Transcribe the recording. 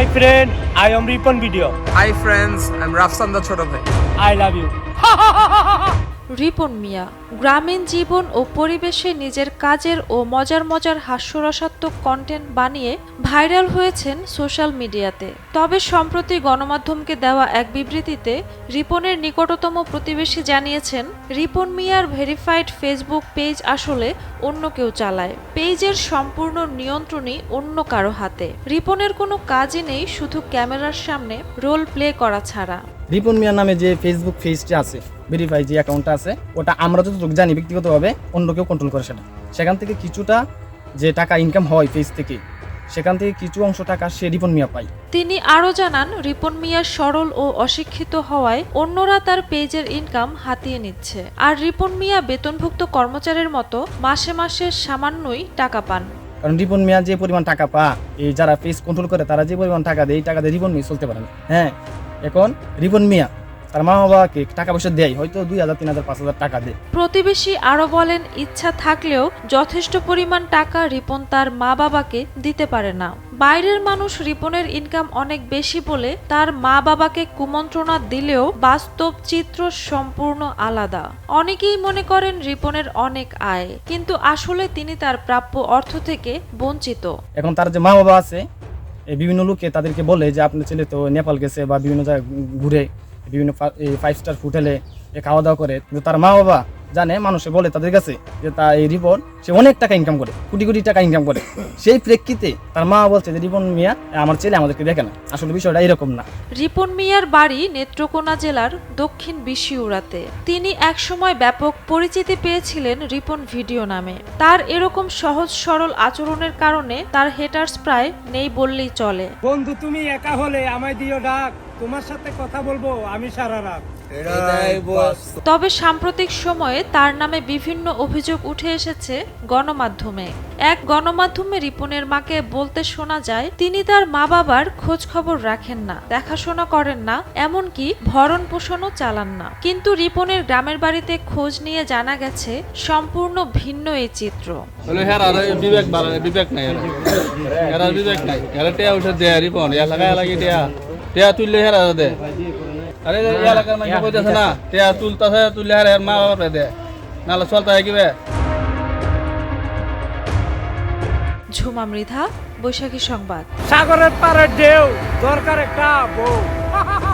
Hi friend, I am Ripon Video. Hi friends I am the দা ছোট ভাই I love you. Ripon মিয়া, গ্রামীণ জীবন ও পরিবেশে নিজের কাজের ও মজার মজার হাস্যরসাত্মক কন্টেন্ট বানিয়ে ভাইরাল হয়েছেন সোশ্যাল মিডিয়াতে তবে সম্প্রতি গণমাধ্যমকে দেওয়া এক বিবৃতিতে রিপনের নিকটতম প্রতিবেশী জানিয়েছেন, রিপন মিয়ার ভেরিফাইড ফেসবুক পেজ আসলে অন্য কেউ চালায়। পেজের সম্পূর্ণ নিয়ন্ত্রণই অন্য কারও হাতে। রিপনের কোনো কাজই নেই, শুধু ক্যামেরার সামনে রোল প্লে করা ছাড়া। রিপন মিয়া নামে যে ফেসবুক পেজটি আছে ভেরিফাই যে অ্যাকাউন্টটা আছে ওটা আমরা যতটুকু জানি ব্যক্তিগতভাবে অন্য কেউ কন্ট্রোল করে সেটা। সেখান থেকে কিছুটা যে টাকা ইনকাম হয় পেজ থেকে সেখান থেকে কিছু অংশ টাকা সে রিপন মিয়া পায়। তিনি আরও জানান রিপন মিয়া সরল ও অশিক্ষিত হওয়ায় অন্যরা তার পেজের ইনকাম হাতিয়ে নিচ্ছে। আর রিপন মিয়া বেতনভুক্ত কর্মচারীর মতো মাসে মাসে সামান্যই টাকা পান। কারণ রিপন মিয়া যে পরিমাণ টাকা পা এই যারা পেজ কন্ট্রোল করে তারা যে পরিমাণ টাকা দেয় এই টাকা দিয়ে রিপন মিয়া চলতে পারে না। হ্যাঁ এখন রিপন মিয়া তার মা বাবাকে টাকা পয়সা দেয় হয়তো দুই হাজার তিন হাজার পাঁচ হাজার টাকা দেয়। প্রতিবেশী আরও বলেন ইচ্ছা থাকলেও যথেষ্ট পরিমাণ টাকা রিপন তার মা বাবাকে দিতে পারে না। বাইরের মানুষ রিপনের ইনকাম অনেক বেশি বলে তার মা বাবাকে কুমন্ত্রণা দিলেও বাস্তব চিত্র সম্পূর্ণ আলাদা। অনেকেই মনে করেন রিপনের অনেক আয় কিন্তু আসলে তিনি তার প্রাপ্য অর্থ থেকে বঞ্চিত। এখন তার যে মা বাবা আছে বিভিন্ন লোকে তাদেরকে বলে যে আপনার ছেলে তো নেপাল গেছে বা বিভিন্ন জায়গায় ঘুরে বিভিন্ন ফাইভ স্টার হোটেলে খাওয়া দাওয়া করে। কিন্তু তার মা বাবা জানে মানুষে বলে তাদের কাছে যে তা এই রিপন সে অনেক টাকা ইনকাম করে কোটি কোটি টাকা ইনকাম করে। সেই প্রেক্ষিতে তার মা বলছে যে রিপন মিয়া আমার ছেলে আমাদেরকে দেখে না। আসলে বিষয়টা এরকম না। রিপন মিয়ার বাড়ি নেত্রকোনা জেলার দক্ষিণ বিশিউরাতে তিনি একসময় ব্যাপক পরিচিতি পেয়েছিলেন রিপন ভিডিও নামে। তার এরকম সহজ সরল আচরণের কারণে তার হেটার্স প্রায় নেই বললেই চলে। বন্ধু তুমি একা হলে আমায় দিও ডাক। তোমার সাথে কথা বলব আমি সারা রাত। তবে সাম্প্রতিক সময়ে তার নামে বিভিন্ন অভিযোগ উঠে এসেছে গণমাধ্যমে। এক গণমাধ্যমে রিপনের মাকে বলতে শোনা যায় তিনি তার মা বাবার খোঁজ খবর রাখেন না দেখাশোনা করেন না এমনকি ভরণ পোষণও চালান না। কিন্তু রিপনের গ্রামের বাড়িতে খোঁজ নিয়ে জানা গেছে সম্পূর্ণ ভিন্ন এই চিত্র। বিবেক বিবেক নাই বিবেক নাই। রিপন টিয়া। তুললে হের দে। আরে এলাকার মানুষ কইতেছে না টিয়া তুলতেছে তুলে এর মা বাবা দে। নালে চলতা কিবে ঝুমা মৃধা বৈশাখী সংবাদ। সাগরের পাড়ের ঢেউ দরকার একটা বউ।